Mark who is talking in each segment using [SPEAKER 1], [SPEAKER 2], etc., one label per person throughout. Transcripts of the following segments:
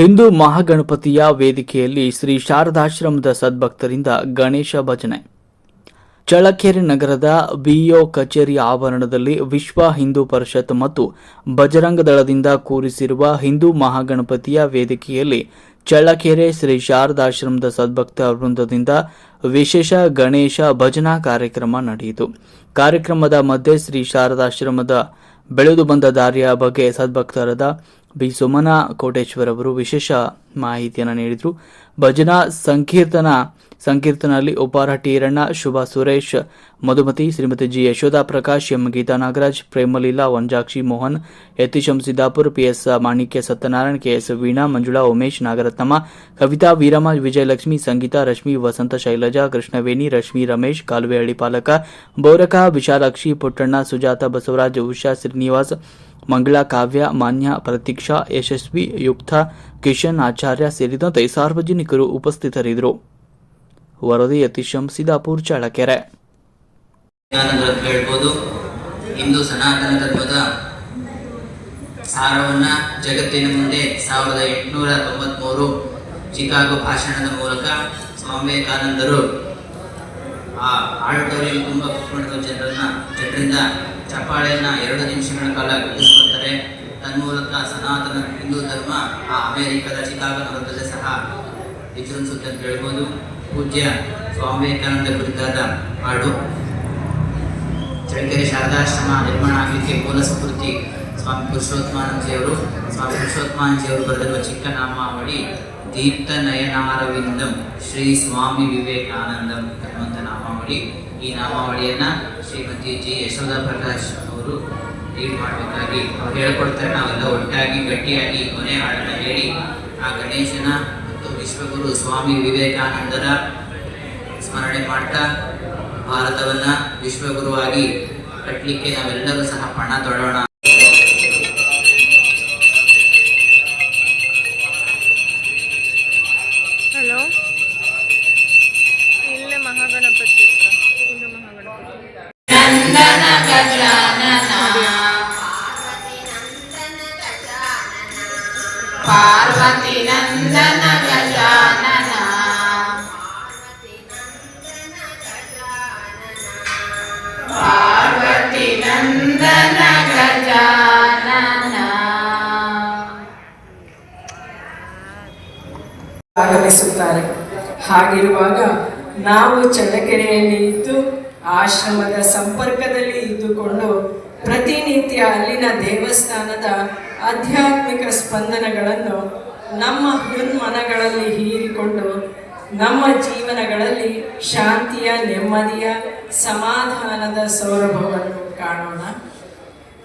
[SPEAKER 1] ಹಿಂದೂ ಮಹಾಗಣಪತಿಯ ವೇದಿಕೆಯಲ್ಲಿ ಶ್ರೀ ಶಾರದಾಶ್ರಮದ ಸದ್ಭಕ್ತರಿಂದ ಗಣೇಶ ಭಜನೆ. ಚಳ್ಳಕೆರೆ ನಗರದ ಬಿಇಒ ಕಚೇರಿ ಆವರಣದಲ್ಲಿ ವಿಶ್ವ ಹಿಂದೂ ಪರಿಷತ್ ಮತ್ತು ಬಜರಂಗ ದಳದಿಂದ ಕೂರಿಸಿರುವ ಹಿಂದೂ ಮಹಾಗಣಪತಿಯ ವೇದಿಕೆಯಲ್ಲಿ ಚಳ್ಳಕೆರೆ ಶ್ರೀ ಶಾರದಾಶ್ರಮದ ಸದ್ಭಕ್ತ ವೃಂದದಿಂದ ವಿಶೇಷ ಗಣೇಶ ಭಜನಾ ಕಾರ್ಯಕ್ರಮ ನಡೆಯಿತು. ಕಾರ್ಯಕ್ರಮದ ಮಧ್ಯೆ ಶ್ರೀ ಶಾರದಾಶ್ರಮದ ಬೆಳೆದು ಬಂದ ದಾರಿಯ ಬಗ್ಗೆ ಸದ್ಭಕ್ತರಾದ ಬಿ. ಸುಮನಾ ಕೋಟೇಶ್ವರ್ ಅವರು ವಿಶೇಷ ಮಾಹಿತಿಯನ್ನು ನೀಡಿದರು. ಭಜನಾ ಸಂಕೀರ್ತನ ಸಂಕೀರ್ತನಲ್ಲಿ ಉಪಾರ ಟೀರಣ್ಣ ಶುಭಾ ಸುರೇಶ್, ಮಧುಮತಿ ಶ್ರೀಮತಿ ಜಿ ಯಶೋಧಾ ಪ್ರಕಾಶ್, ಎಂ ಗೀತಾ ನಾಗರಾಜ್, ಪ್ರೇಮಲೀಲಾ ವಂಜಾಕ್ಷಿ ಮೋಹನ್, ಯತೀಶಂ ಸಿದ್ದಾಪುರ್ ಪಿಎಸ್ ಮಾಣಿಕ್ಯ ಸತ್ಯನಾರಾಯಣ್ ಕೆಎಸ್ ವೀಣಾ, ಮಂಜುಳಾ ಉಮೇಶ್, ನಾಗರತ್ನಮ್ಮ, ಕವಿತಾ ವೀರಮ್ಮ, ವಿಜಯಲಕ್ಷ್ಮಿ, ಸಂಗೀತಾ ರಶ್ಮಿ, ವಸಂತ ಶೈಲಜಾ, ಕೃಷ್ಣವೇಣಿ, ರಶ್ಮಿ ರಮೇಶ್, ಕಾಲುವೆಹಳ್ಳಿ ಪಾಲಕ, ಬೌರಕ, ವಿಶಾಲಾಕ್ಷಿ, ಪುಟ್ಟಣ್ಣ, ಸುಜಾತ ಬಸವರಾಜ್, ಉಷಾ ಶ್ರೀನಿವಾಸ್, ಮಂಗಳಾ ಕಾವ್ಯ, ಮಾನ್ಯ, ಪ್ರತೀಕ್ಷಾ, ಯಶಸ್ವಿ, ಯುಕ್ತ, ಕಿಶನ್ ಆಚಾರ್ಯ ಸೇರಿದಂತೆ ಸಾರ್ವಜನಿಕರು ಉಪಸ್ಥಿತರಿದ್ದರು. ವರದಿ ಯತೀಶಂ ಸಿದ್ದಾಪುರ್ ಚಳ್ಳಕೆರೆ.
[SPEAKER 2] ಇಂದು ಹೇಳ್ಬೋದು. ಹಿಂದೂ ಸನಾತನ ಧರ್ಮದ ಸಾರವನ್ನ ಜಗತ್ತಿನ ಮುಂದೆ ಸಾವಿರದ ಎಂಟುನೂರ ತೊಂಬತ್ಮೂರು ಚಿಕಾಗೋ ಭಾಷಣದ ಮೂಲಕ ಸ್ವಾಮಿ ವಿವೇಕಾನಂದರು ಆ ಆಡಿಟೋರಿಯಂ ತುಂಬ ಕುತ್ಕೊಂಡಿರುವ ಜನರನ್ನ, ಜನರಿಂದ ಚಪ್ಪಾಳೆಯನ್ನ ಎರಡು ನಿಮಿಷಗಳ ಕಾಲ ಗಿಟ್ಟಿಸ್ಕೊಳ್ತಾರೆ ತನ್ಮೂಲಕ ಸನಾತನ ಹಿಂದೂ ಧರ್ಮ ಆ ಅಮೆರಿಕದ ಚಿಕಾಗೋ ನಗರದಲ್ಲೇ ಸಹ ವಿಜೃಂಭಿಸುತ್ತೆ ಅಂತ ಹೇಳ್ಬೋದು. ಪೂಜ್ಯ ಸ್ವಾಮಿ ವಿವೇಕಾನಂದ ಕುರಿತಾದ ಹಾಡು. ಚಳ್ಳಕೆರೆ ಶಾರದಾಶ್ರಮ ನಿರ್ಮಾಣ ಆಗಲಿಕ್ಕೆ ಮೂಲ ಸ್ಫೂರ್ತಿ ಸ್ವಾಮಿ ಪುರುಷೋತ್ತಮಾನಂಜಿಯವರು. ಸ್ವಾಮಿ ಪುರುಷೋತ್ತಮಾನಂಜಿಯವರು ಬರೆದಿರುವ ಚಿಕ್ಕ ನಾಮಾವಳಿ ದೀಪ್ತ ನಯನಾರವಿಂದಂ ಶ್ರೀ ಸ್ವಾಮಿ ವಿವೇಕಾನಂದಂ ಅನ್ನುವಂಥ ನಾಮಾವಳಿ. ಈ ನಾಮಾವಳಿಯನ್ನ ಶ್ರೀಮತಿ ಜಿ. ಯಶೋಧ ಪ್ರಕಾಶ್ ಅವರು ಲೀಡ್ ಮಾಡಬೇಕಾಗಿ ಅವ್ರು ಹೇಳ್ಕೊಡ್ತಾರೆ. ನಾವೆಲ್ಲ ಒಟ್ಟಾಗಿ, ಗಟ್ಟಿಯಾಗಿ ಕೊನೆ ಹಾಡನ್ನು ಹೇಳಿ ಆ ಗಣೇಶನ ವಿಶ್ವಗುರು ಸ್ವಾಮಿ ವಿವೇಕಾನಂದರ ಸ್ಮರಣೆ ಮಾಡ್ತಾ ಭಾರತವನ್ನ ವಿಶ್ವಗುರುವಾಗಿ ಕಟ್ಟಲಿಕ್ಕೆ ನಾವೆಲ್ಲರೂ ಸಹ ಪಣ ತೊಡೋಣ.
[SPEAKER 3] ಆಗಮಿಸುತ್ತಾರೆ ಹಾಗಿರುವಾಗ ನಾವು ಚಳ್ಳಕೆರೆಯಲ್ಲಿ ಇದ್ದು ಆಶ್ರಮದ ಸಂಪರ್ಕದಲ್ಲಿ ಇದ್ದುಕೊಂಡು ಪ್ರತಿನಿತ್ಯ ಅಲ್ಲಿನ ದೇವಸ್ಥಾನದ ಆಧ್ಯಾತ್ಮಿಕ ಸ್ಪಂದನಗಳನ್ನು ನಮ್ಮ ಹೃನ್ಮನಗಳಲ್ಲಿ ಹೀರಿಕೊಂಡು ನಮ್ಮ ಜೀವನಗಳಲ್ಲಿ ಶಾಂತಿಯ, ನೆಮ್ಮದಿಯ, ಸಮಾಧಾನದ ಸೌರಭವನ್ನು ಕಾಣೋಣ.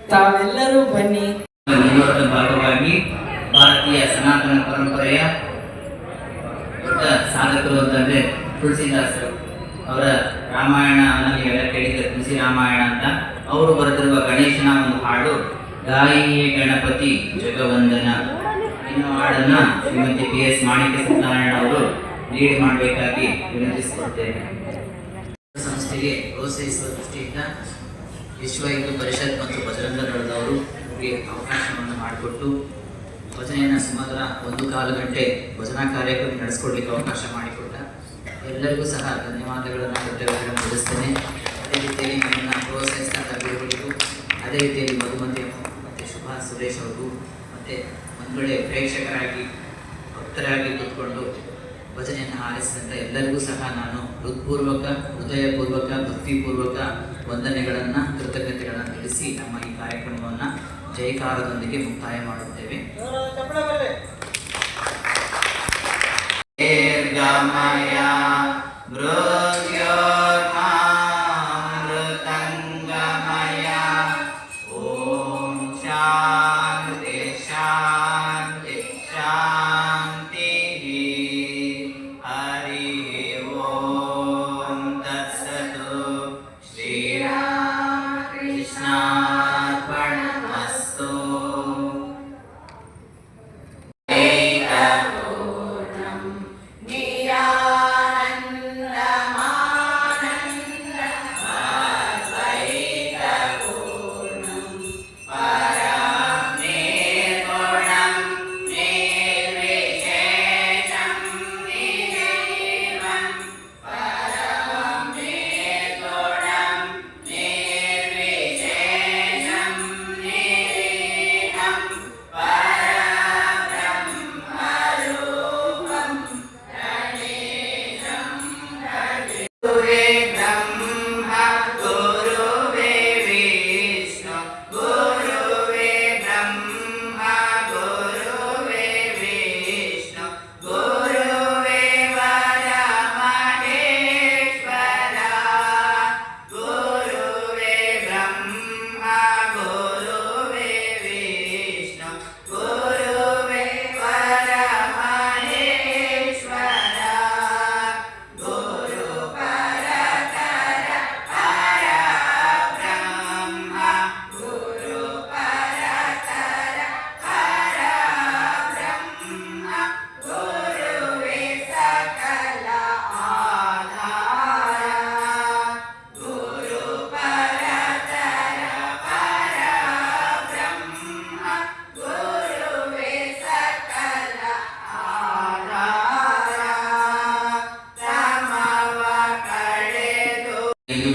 [SPEAKER 3] ತಾವೆಲ್ಲರೂ ಬನ್ನಿ.
[SPEAKER 2] ಭಾಗವಾಗಿ ಭಾರತೀಯ ಸನಾತನ ಪರಂಪರೆಯ ದೊಡ್ಡ ಸಾಧಕರು ಅಂತಂದ್ರೆ ತುಳಸಿದಾಸರು. ಅವರ ರಾಮಾಯಣ ನೀವೆಲ್ಲ ಕೇಳಿದ್ರೆ, ತುಳಸಿ ರಾಮಾಯಣ ಅಂತ. ಅವರು ಬರೆದಿರುವ ಗಣೇಶನ ಒಂದು ಹಾಡು, ಗಾಯಿಯೇ ಗಣಪತಿ ಜಗವಂದನ ಇನ್ನು ಹಾಡನ್ನ ಶ್ರೀಮತಿ ಪಿ ಎಸ್ ಮಾಣಿಕ್ಯ ಸತ್ಯನಾರಾಯಣ ಅವರು ಲೀಡ್ ಮಾಡಬೇಕಾಗಿ ವಿನಂತಿಸುತ್ತೇನೆ ಸಂಸ್ಥೆಗೆ ಪ್ರೋತ್ಸಾಹಿಸುವ ದೃಷ್ಟಿಯಿಂದ ವಿಶ್ವ ಹಿಂದೂ ಪರಿಷತ್ ಮತ್ತು ಬಜರಂಗ ದಳದವರು ಅವಕಾಶವನ್ನು ಮಾಡಿಕೊಟ್ಟು ಭಜನೆಯನ್ನು ಸುಮಾರು ಒಂದು ಕಾಲು ಗಂಟೆ ಭಜನಾ ಕಾರ್ಯಕ್ರಮ ನಡೆಸ್ಕೊಡ್ಲಿಕ್ಕೆ ಅವಕಾಶ ಮಾಡಿಕೊಟ್ಟ ಎಲ್ಲರಿಗೂ ಸಹ ಧನ್ಯವಾದಗಳನ್ನು ಕೃತಜ್ಞತೆಗಳನ್ನು ತಿಳಿಸ್ತೇನೆ ಅದೇ ರೀತಿಯಲ್ಲಿ ನಿಮ್ಮನ್ನು ಪ್ರೋತ್ಸಾಹಿಸಿದಂಥ ಗುರುಗಳಿಗೂ ಅದೇ ರೀತಿಯಲ್ಲಿ ಮಧುಮತಿ ಮತ್ತು ಶುಭಾ ಸುರೇಶ್ ಅವರು ಮತ್ತು ಒಂದು ಕಡೆ ಪ್ರೇಕ್ಷಕರಾಗಿ, ಭಕ್ತರಾಗಿ ಕೂತ್ಕೊಂಡು ಭಜನೆಯನ್ನು ಹಾರಿಸಿದಂಥ ಎಲ್ಲರಿಗೂ ಸಹ ನಾನು ಹೃತ್ಪೂರ್ವಕ, ಹೃದಯಪೂರ್ವಕ, ಭಕ್ತಿಪೂರ್ವಕ ವಂದನೆಗಳನ್ನು, ಕೃತಜ್ಞತೆಗಳನ್ನು ತಿಳಿಸಿ ನಮ್ಮ ಈ ಕಾರ್ಯಕ್ರಮವನ್ನು ಜಯಕಾರದೊಂದಿಗೆ ಮುಕ್ತಾಯ ಮಾಡುತ್ತೇವೆ. ಗಮಯ ಮೃತ್ಯೋರ್ಮಾಮೃತಂಗಮಯ ಓಂ ಶಾಂತಿ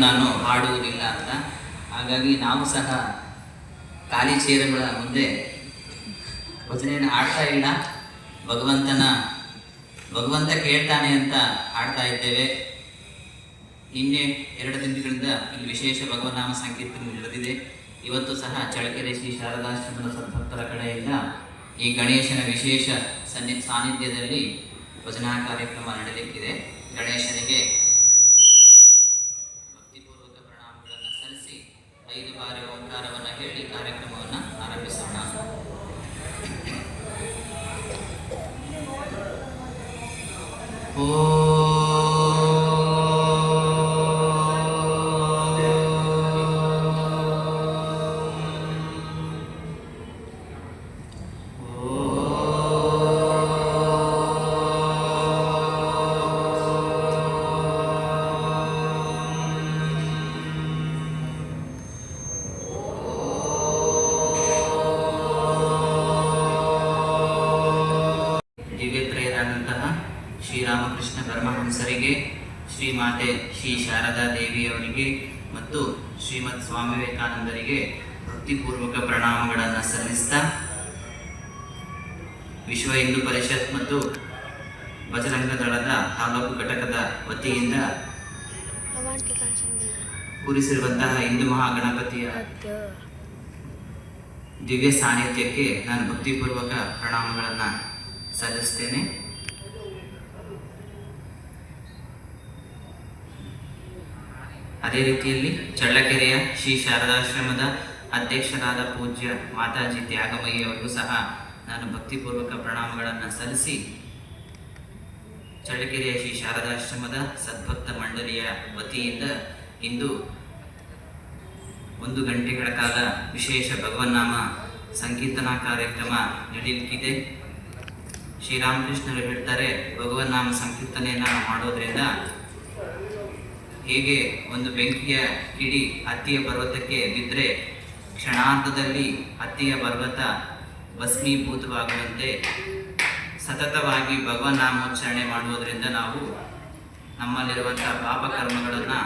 [SPEAKER 2] ನಾನು ಹಾಡುವುದಿಲ್ಲ ಅಂತ. ಹಾಗಾಗಿ ನಾವು ಸಹ ಖಾಲಿ ಚೇರುಗಳ ಮುಂದೆ ಭಜನೆಯನ್ನು ಹಾಡ್ತಾ ಇಲ್ಲ. ಭಗವಂತನ, ಭಗವಂತ ಕೇಳ್ತಾನೆ ಅಂತ ಹಾಡ್ತಾ ಇದ್ದೇವೆ. ನಿನ್ನೆ ಎರಡು ದಿನಗಳಿಂದ ಇಲ್ಲಿ ವಿಶೇಷ ಭಗವನ್ನಾಮ ಸಂಕೀರ್ತನೆ ನಡೆದಿದೆ. ಇವತ್ತು ಸಹ ಚಳಕೆರೆ ಶ್ರೀ ಶಾರದಾಶ್ರಮದ ಸದ್ಭಕ್ತರ ಕಡೆಯಿಂದ ಈ ಗಣೇಶನ ವಿಶೇಷ ಸನ್ನಿ, ಸಾನ್ನಿಧ್ಯದಲ್ಲಿ ಭಜನಾ ಕಾರ್ಯಕ್ರಮ ನಡೆಯಲಿಕ್ಕಿದೆ ಗಣೇಶನಿಗೆ Oh. ದೇವಿಯವರಿಗೆ ಮತ್ತು ಶ್ರೀಮದ್ ಸ್ವಾಮಿ ವಿವೇಕಾನಂದರಿಗೆ ವೃತ್ತಿಪೂರ್ವಕ ಪ್ರಣಾಮಗಳನ್ನು ಸಲ್ಲಿಸ್ತಾ ವಿಶ್ವ ಹಿಂದೂ ಪರಿಷತ್ ಮತ್ತು ಬಜರಂಗ ದಳದ ತಾಲೂಕು ಘಟಕದ ವತಿಯಿಂದ ಕೂರಿಸಿರುವಂತಹ ಹಿಂದೂ ಮಹಾಗಣಪತಿಯ ದಿವ್ಯ ಸಾನ್ನಿಧ್ಯಕ್ಕೆ ನಾನು ಭಕ್ತಿಪೂರ್ವಕ ಪ್ರಣಾಮಗಳನ್ನು ಸಲ್ಲಿಸ್ತೇನೆ. ಅದೇ ರೀತಿಯಲ್ಲಿ ಚಳ್ಳಕೆರೆಯ ಶ್ರೀ ಶಾರದಾಶ್ರಮದ ಅಧ್ಯಕ್ಷರಾದ ಪೂಜ್ಯ ಮಾತಾಜಿ ತ್ಯಾಗಮಯ್ಯವರಿಗೂ ಸಹ ನಾನು ಭಕ್ತಿಪೂರ್ವಕ ಪ್ರಣಾಮಗಳನ್ನು ಸಲ್ಲಿಸಿ ಚಳ್ಳಕೆರೆಯ ಶ್ರೀ ಶಾರದಾಶ್ರಮದ ಸದ್ಭಕ್ತ ಮಂಡಳಿಯ ವತಿಯಿಂದ ಇಂದು ಒಂದು ಗಂಟೆಗಳ ಕಾಲ ವಿಶೇಷ ಭಗವನ್ನಾಮ ಸಂಕೀರ್ತನಾ ಕಾರ್ಯಕ್ರಮ ನಡೆಯಲಿಕ್ಕಿದೆ ಶ್ರೀರಾಮಕೃಷ್ಣರು ಹೇಳ್ತಾರೆ, ಭಗವನ್ನಾಮ ಸಂಕೀರ್ತನೆಯನ್ನು ಮಾಡೋದ್ರಿಂದ ಹೇಗೆ ಒಂದು ಬೆಂಕಿಯ ಕಿಡಿ ಹತ್ತಿಯ ಪರ್ವತಕ್ಕೆ ಬಿದ್ದರೆ ಕ್ಷಣಾರ್ಧದಲ್ಲಿ ಹತ್ತಿಯ ಪರ್ವತ ಭಸ್ಮೀಭೂತವಾಗುವಂತೆ ಸತತವಾಗಿ ಭಗವನ್ನಾಮೋಚ್ಚಾರಣೆ ಮಾಡುವುದರಿಂದ ನಾವು ನಮ್ಮಲ್ಲಿರುವಂಥ ಪಾಪ ಕರ್ಮಗಳನ್ನು